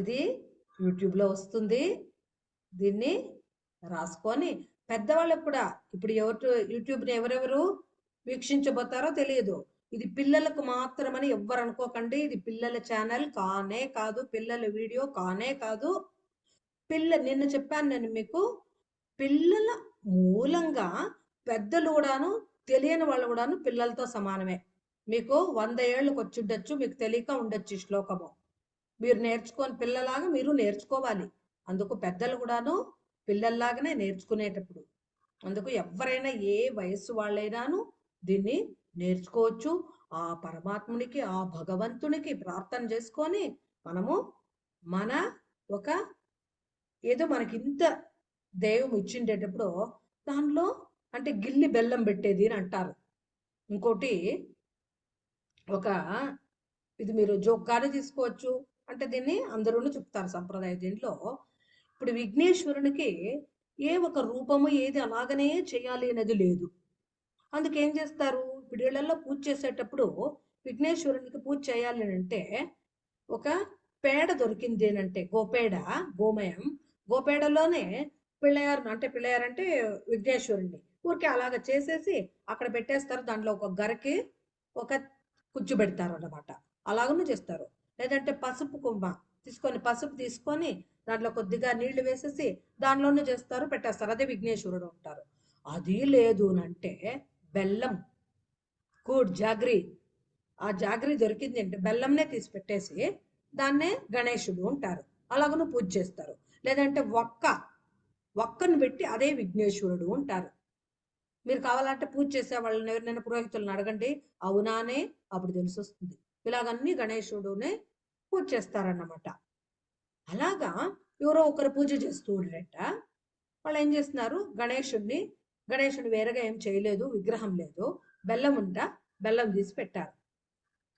ఇది యూట్యూబ్లో వస్తుంది. దీన్ని రాసుకొని పెద్దవాళ్ళకు కూడా ఇప్పుడు ఎవరు యూట్యూబ్ని ఎవరెవరు వీక్షించబోతారో తెలియదు. ఇది పిల్లలకు మాత్రమని ఎవ్వరు అనుకోకండి. ఇది పిల్లల ఛానల్ కానే కాదు పిల్లల వీడియో కానే కాదు. పిల్ల నిన్న చెప్పాను నేను మీకు పిల్లల మూలంగా పెద్దలు కూడాను తెలియని వాళ్ళు కూడాను పిల్లలతో సమానమే. మీకు వంద ఏళ్ళకి వచ్చి ఉండొచ్చు మీకు తెలియక ఉండొచ్చు ఈ శ్లోకము. మీరు నేర్చుకొని పిల్లలాగా మీరు నేర్చుకోవాలి. అందుకు పెద్దలు కూడాను పిల్లల్లాగానే నేర్చుకునేటప్పుడు. అందుకు ఎవరైనా ఏ వయస్సు వాళ్ళైనాను దీన్ని నేర్చుకోవచ్చు. ఆ పరమాత్మునికి ఆ భగవంతునికి ప్రార్థన చేసుకొని మనము మన ఒక ఏదో మనకి ఇంత దైవం ఇచ్చిండేటప్పుడు దానిలో అంటే గిల్లి బెల్లం పెట్టేది అని అంటారు. ఇంకోటి ఒక ఇది మీరు జోక్గానే తీసుకోవచ్చు. అంటే దీన్ని అందరూ చెప్తారు సంప్రదాయ దీంట్లో. ఇప్పుడు విఘ్నేశ్వరునికి ఏ ఒక రూపము ఏది అలాగనే చేయాలి అనేది లేదు. అందుకేం చేస్తారు? ఇప్పుడు ఇళ్ళలో పూజ చేసేటప్పుడు విఘ్నేశ్వరునికి పూజ చేయాలి అని అంటే ఒక పేడ దొరికింది అని అంటే గోపేడ గోమయం. గోపేడలోనే పిల్లయారు అంటే పిల్లయారు అంటే విఘ్నేశ్వరుణ్ణి. ఊరికే అలాగ చేసేసి అక్కడ పెట్టేస్తారు. దాంట్లో ఒక గరకి ఒక కుచ్చు పెడతారు అన్నమాట అలాగను చేస్తారు. లేదంటే పసుపు కుంభ తీసుకొని పసుపు తీసుకొని దాంట్లో కొద్దిగా నీళ్ళు వేసేసి దానిలోనే చేస్తారు పెట్టేస్తారు. అదే విఘ్నేశ్వరుడు ఉంటారు అది లేదు అంటే బెల్లం కూడ్ జాగ్రి. ఆ జాగ్రి దొరికింది అంటే బెల్లంనే తీసి పెట్టేసి దాన్నే గణేశుడు ఉంటారు అలాగను పూజ చేస్తారు. లేదంటే ఒక్క ఒక్కను పెట్టి అదే విఘ్నేశ్వరుడు ఉంటారు మీరు కావాలంటే పూజ చేసే వాళ్ళని ఎవరినైనా పురోహితులను అడగండి. అవునానే అప్పుడు తెలిసి వస్తుంది ఇలాగన్నీ గణేశుడునే పూజ చేస్తారన్నమాట అలాగా ఎవరో ఒకరు పూజ చేస్తూ ఉండేట. వాళ్ళు ఏం చేస్తున్నారు? గణేశుడిని గణేశుడు వేరేగా ఏం చేయలేదు విగ్రహం లేదు బెల్లం ఉంట బెల్లం తీసి పెట్టారు.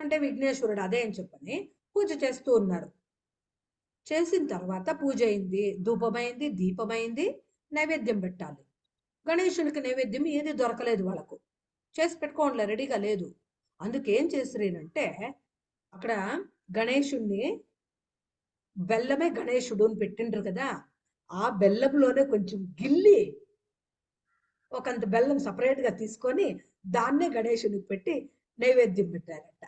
అంటే విఘ్నేశ్వరుడు అదే అని చెప్పని పూజ చేస్తూ ఉన్నారు. చేసిన తర్వాత పూజ అయింది ధూపమైంది దీపమైంది నైవేద్యం పెట్టాలి. గణేశునికి నైవేద్యం ఏది దొరకలేదు వాళ్ళకు. చేసి పెట్టుకోండి రెడీగా లేదు. అందుకేం చేసిరేనంటే అక్కడ గణేషుణ్ణి బెల్లమే గణేశుడు అని పెట్టిండ్రు కదా ఆ బెల్లంలోనే కొంచెం గిల్లి ఒకంత బెల్లం సపరేట్గా తీసుకొని దాన్నే గణేషునికి పెట్టి నైవేద్యం పెట్టారట.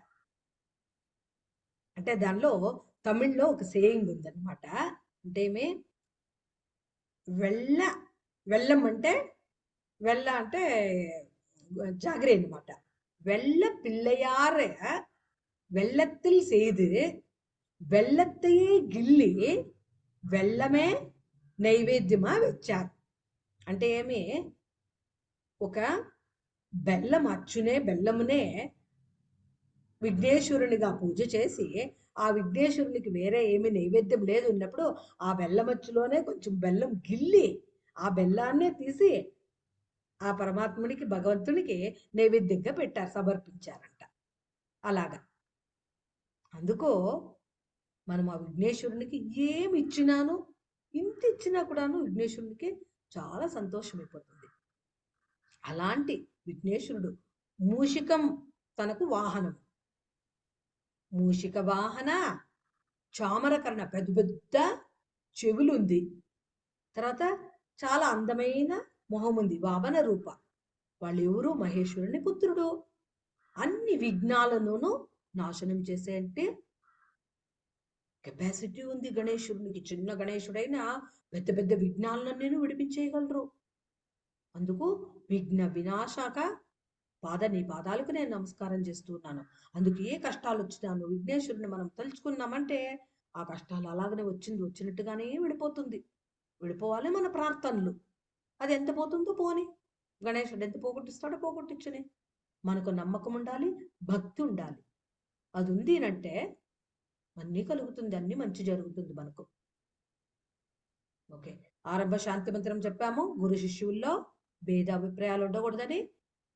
అంటే దానిలో తమిళ్ళో ఒక సేయింగ్ ఉందన్నమాట. అంటే ఏమి? వెళ్ళ వెళ్ళం అంటే వెళ్ళ అంటే జాగ్రీ అనమాట వెళ్ళ పిల్లయార வெள்ளத்தில் செய்து வெள்ளத்தையே గిల్లి వెల్లమే నైవేద్యమా వచ్చారు అంటే ఏమి? ఒక బెల్లం అచ్చునే బెల్లమునే విఘ్నేశ్వరునిగా పూజ చేసి ఆ విఘ్నేశ్వరునికి వేరే ఏమి నైవేద్యం లేదు ఉన్నప్పుడు ఆ బెల్లమచ్చులోనే కొంచెం బెల్లం గిల్లి ఆ బెల్లాన్నే తీసి ఆ పరమాత్మునికి భగవంతునికి నైవేద్యంగా పెట్టారు సమర్పించారంట. అలాగా. అందుకో మనం ఆ విఘ్నేశ్వరునికి ఏమి ఇచ్చినాను ఇంత ఇచ్చినా కూడాను విఘ్నేశ్వరునికి చాలా సంతోషం అయిపోతుంది అలాంటి విఘ్నేశ్వరుడు మూషికం తనకు వాహనం. మూషిక వాహన చామరకరణ పెద్ద పెద్ద చెవులు ఉంది తర్వాత చాలా అందమైన మొహం ఉంది వామన రూప. వాళ్ళెవరు మహేశ్వరుని పుత్రుడు. అన్ని విఘ్నాలలోనూ నాశనం చేసే అంటే కెపాసిటీ ఉంది గణేశుడికి. చిన్న గణేశుడైనా పెద్ద పెద్ద విఘ్నాలను నేను విడిపించేయగలరు. అందుకు విఘ్న వినాశాక పాద నీ పాదాలకు నేను నమస్కారం చేస్తున్నాను అందుకు ఏ కష్టాలు వచ్చినాను విఘ్నేశ్వరుని మనం తలుచుకున్నామంటే ఆ కష్టాలు అలాగనే వచ్చింది వచ్చినట్టుగానే విడిపోతుంది. విడిపోవాలి మన ప్రార్థనలు. అది ఎంత పోతుందో పోని. గణేశుడు ఎంత పోగొట్టిస్తాడో పోగొట్టించని. మనకు నమ్మకం ఉండాలి భక్తి ఉండాలి. అది ఉంది అంటే అన్నీ కలుగుతుంది అన్ని మంచి జరుగుతుంది మనకు. ఓకే. ఆరంభ శాంతి మంత్రం చెప్పాము. గురు శిష్యుల్లో భేద అభిప్రాయాలు ఉండకూడదని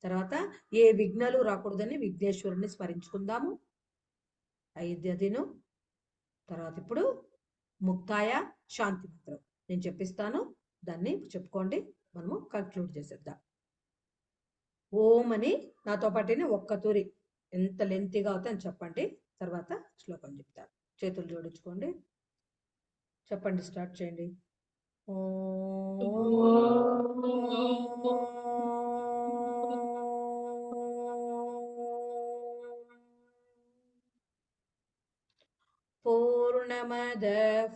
తర్వాత ఏ విఘ్నాలు రాకూడదని విఘ్నేశ్వరుని స్మరించుకుందాము. ఐద్యదిను తర్వాత ఇప్పుడు ముక్తాయ శాంతి మంత్రం. నేను చెప్పిస్తాను. దాన్ని చెప్పుకోండి. మనము కంక్లూడ్ చేసేద్దాం. ఓం అని నాతో పాటునే ఒక్క తూరి ఎంత లెంతిగా అవుతుందని చెప్పండి. తర్వాత శ్లోకం చెప్తాను చేతులు జోడించుకోండి. చెప్పండి స్టార్ట్ చేయండి. పూర్ణమద.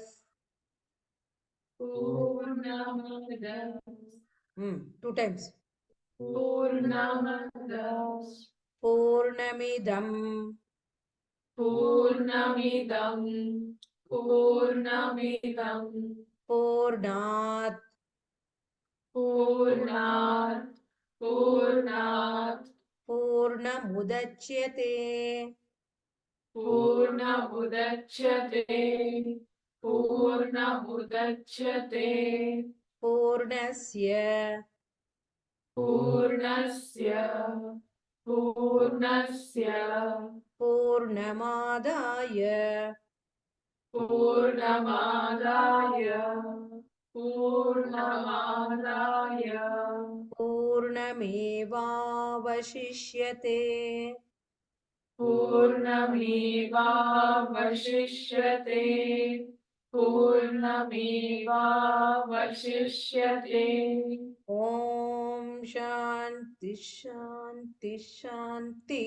Purnamada, టూ టైమ్స్ పూర్ణమిదం. पूर्णमिदम् पूर्णमिदम् पूर्णमिदम् पूर्णात्। पूर्णात्। पूर्णात्। पूर्णमुदच्यते। पूर्णमुदच्यते। पूर्णमुदच्यते। पूर्णस्य। पूर्णस्य। पूर्णस्य पूर्णमादाय पूर्णमादाय पूर्णमादाय पूर्णमेवावशिष्यते पूर्णमेवावशिष्यते पूर्णमेवावशिष्यते ॐ శాంతి శాంతి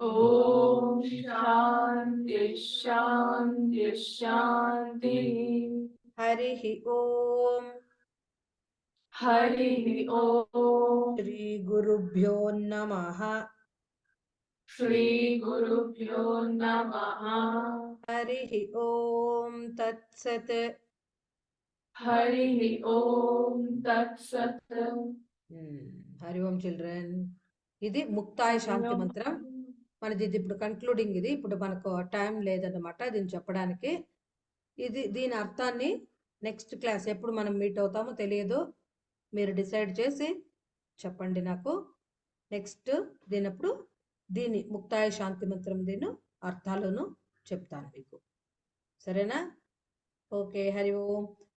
Om Shanti Shanti Shanti. Hari ఓం Hari Om. శ్రీ గురుభ్యో నమ Shri Guru Pyo Namaha. Hari ఓం తత్సత్ Hari Om Tat Sat. Hari Om children ఇది ముక్తాయ శాంతి మంత్రం. మనది ఇది ఇప్పుడు కన్క్లూడింగ్ ఇది. ఇప్పుడు మనకు టైం లేదన్నమాట. దీన్ని చెప్పడానికి ఇది దీని అర్థాన్ని నెక్స్ట్ క్లాస్ ఎప్పుడు మనం మీట్ అవుతామో తెలియదు. మీరు డిసైడ్ చేసి చెప్పండి నాకు. నెక్స్ట్ దీనప్పుడు దీని ముక్తాయ శాంతి మంత్రం దీని అర్థాలను చెప్తాను మీకు. సరేనా? ఓకే హరి ఓం